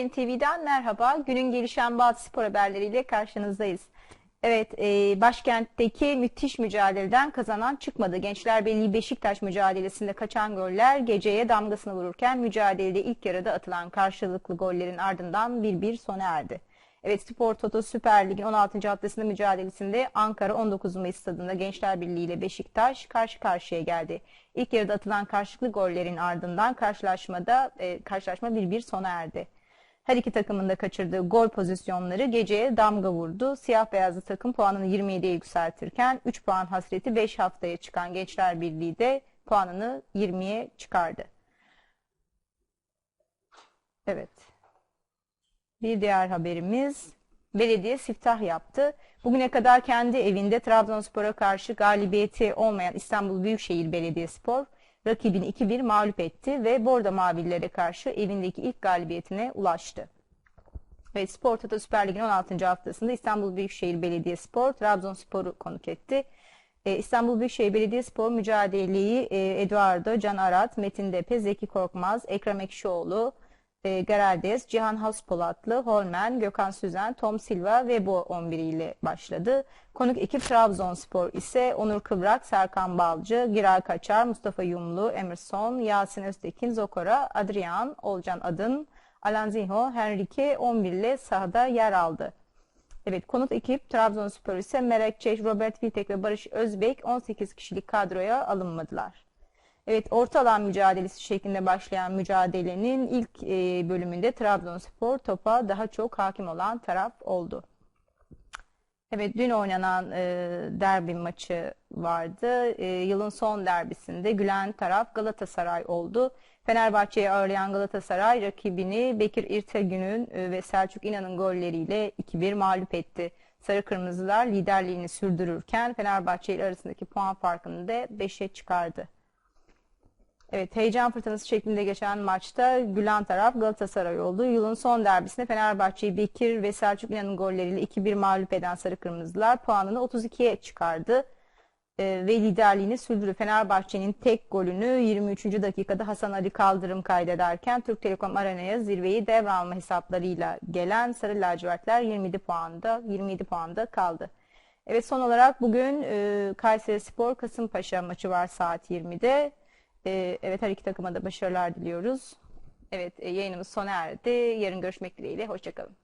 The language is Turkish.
Yayın TV'den merhaba. Günün gelişen bazı spor haberleriyle karşınızdayız. Evet, e, başkentteki müthiş mücadeleden kazanan çıkmadı. Gençler Birliği Beşiktaş mücadelesinde kaçan goller geceye damgasını vururken mücadelede ilk yarıda atılan karşılıklı gollerin ardından 1-1 sona erdi. Evet, Spor Toto Süper Lig'in 16. haftasında mücadelesinde Ankara 19 Mayıs stadında Gençler Birliği ile Beşiktaş karşı karşıya geldi. İlk yarıda atılan karşılıklı gollerin ardından karşılaşmada e, karşılaşma 1-1 sona erdi. Her iki takımın da kaçırdığı gol pozisyonları geceye damga vurdu. Siyah beyazlı takım puanını 27'ye yükseltirken 3 puan hasreti 5 haftaya çıkan Gençler Birliği de puanını 20'ye çıkardı. Evet. Bir diğer haberimiz belediye siftah yaptı. Bugüne kadar kendi evinde Trabzonspor'a karşı galibiyeti olmayan İstanbul Büyükşehir Belediyespor rakibini 2-1 mağlup etti ve Bordo Mavillere karşı evindeki ilk galibiyetine ulaştı. Ve Spor Toto Süper Lig'in 16. haftasında İstanbul Büyükşehir Belediyespor Trabzonspor'u konuk etti. Ee, İstanbul Büyükşehir Belediyespor mücadeleyi e, Eduardo Can Arat, Metin Depe, Zeki Korkmaz, Ekrem Ekşioğlu, e, Geraldes, Cihan Haspolatlı, Holmen, Gökhan Süzen, Tom Silva ve bu 11 ile başladı. Konuk ekip Trabzonspor ise Onur Kıvrak, Serkan Balcı, Giray Kaçar, Mustafa Yumlu, Emerson, Yasin Öztekin, Zokora, Adrian, Olcan Adın, Alanzinho, Henrique 11 ile sahada yer aldı. Evet konuk ekip Trabzonspor ise Merek Çeş, Robert Vitek ve Barış Özbek 18 kişilik kadroya alınmadılar. Evet orta alan mücadelesi şeklinde başlayan mücadelenin ilk e, bölümünde Trabzonspor topa daha çok hakim olan taraf oldu. Evet dün oynanan e, derbi maçı vardı. E, yılın son derbisinde gülen taraf Galatasaray oldu. Fenerbahçe'yi ağırlayan Galatasaray rakibini Bekir İrtegün'ün e, ve Selçuk İnan'ın golleriyle 2-1 mağlup etti. Sarı Kırmızılar liderliğini sürdürürken Fenerbahçe ile arasındaki puan farkını da 5'e çıkardı. Evet heyecan fırtınası şeklinde geçen maçta gülen taraf Galatasaray oldu. Yılın son derbisinde Fenerbahçe'yi Bekir ve Selçuk İnan'ın golleriyle 2-1 mağlup eden Sarı Kırmızılar puanını 32'ye çıkardı. Ee, ve liderliğini sürdürdü. Fenerbahçe'nin tek golünü 23. dakikada Hasan Ali Kaldırım kaydederken Türk Telekom Arena'ya zirveyi devralma hesaplarıyla gelen Sarı Lacivertler 27 puanda 27 puanda kaldı. Evet son olarak bugün e, Kayseri Spor Kasımpaşa maçı var saat 20'de. E, evet her iki takıma da başarılar diliyoruz. Evet e, yayınımız sona erdi. Yarın görüşmek dileğiyle. Hoşçakalın.